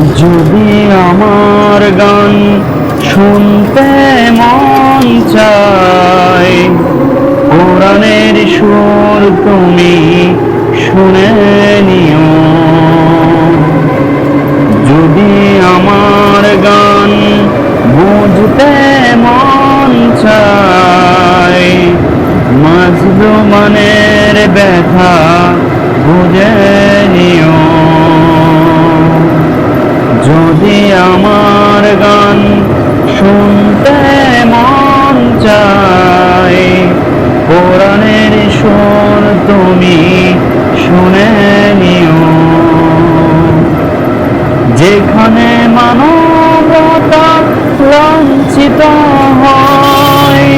যদি আমার গান শুনতে মন চায়, কোরআনের সুর তুমি শুনে নিও। যদি আমার গান বুঝতে মন চায়, মাজলুমানের ব্যথা বুঝে নিও। যদি আমার গান শুনতে মন চায়, কোরআনের সুর তুমি শুনে নিও। যেখানে মানবতা লাঞ্ছিত হয়,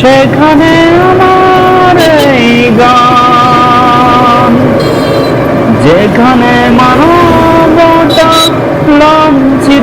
সেখানে আমার এই গান। যেখানে লাঞ্ছিত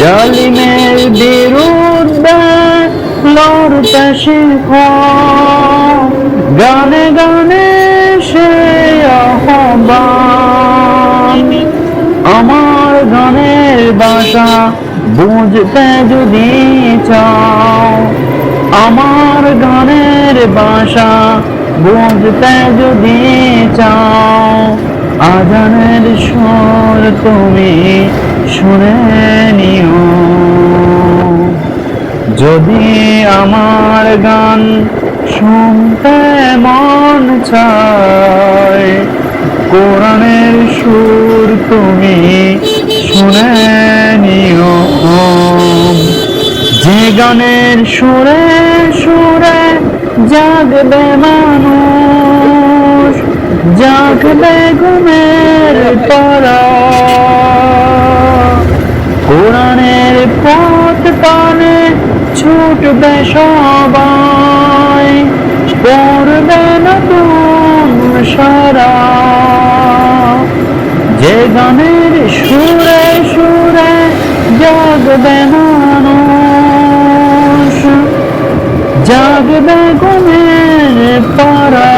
জালিমের বিরুদ্ধে লড়তে শিখ। গানে গানে সে আহ্বান। আমার গানের বাসা বুঝতে যদি চাও, আমার গানের বাসা বুঝতে যদি চাও, আজানের সুর তুমি শুনে নিও। যদি আমার গান শুনতে মন চায়, কোরআনের সুর তুমি শুনে নিও। যে গানের সুরে সুরে জাগবে মানুষ, জাগবে ঘুমের পরা ছুটবে সবাই পড়বে নতুন সারা। যে গানের সুরে সুরে জাগবে মানুষ, জাগবে ঘুমের পারা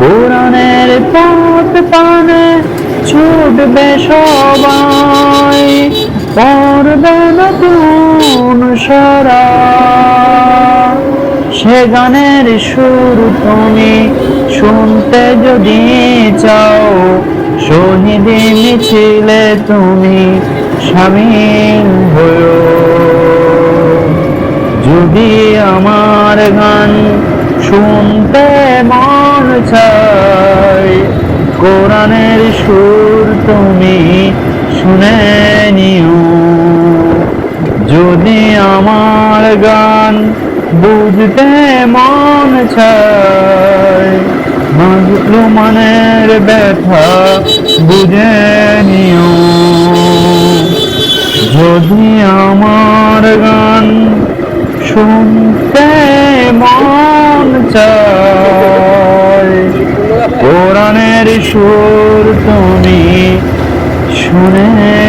কোরআনের পথ পানে ছুটবে সবাই পড়বে নতুন সারা। সে গানের সুর তুমি শুনতে যদি চাও, শহীদি মিছিলে তুমি সামিল হয়েও যদি আমার গান শুনতে মন চায়, কোরআনের সুর তুমি শুনে নিও। যদি আমার গান বুঝতে মন চায়, মাজলুমানের ব্যথা বুঝে নিও। যদি আমার গান শুনতে মন কোরআনের সুর তুমি শুনে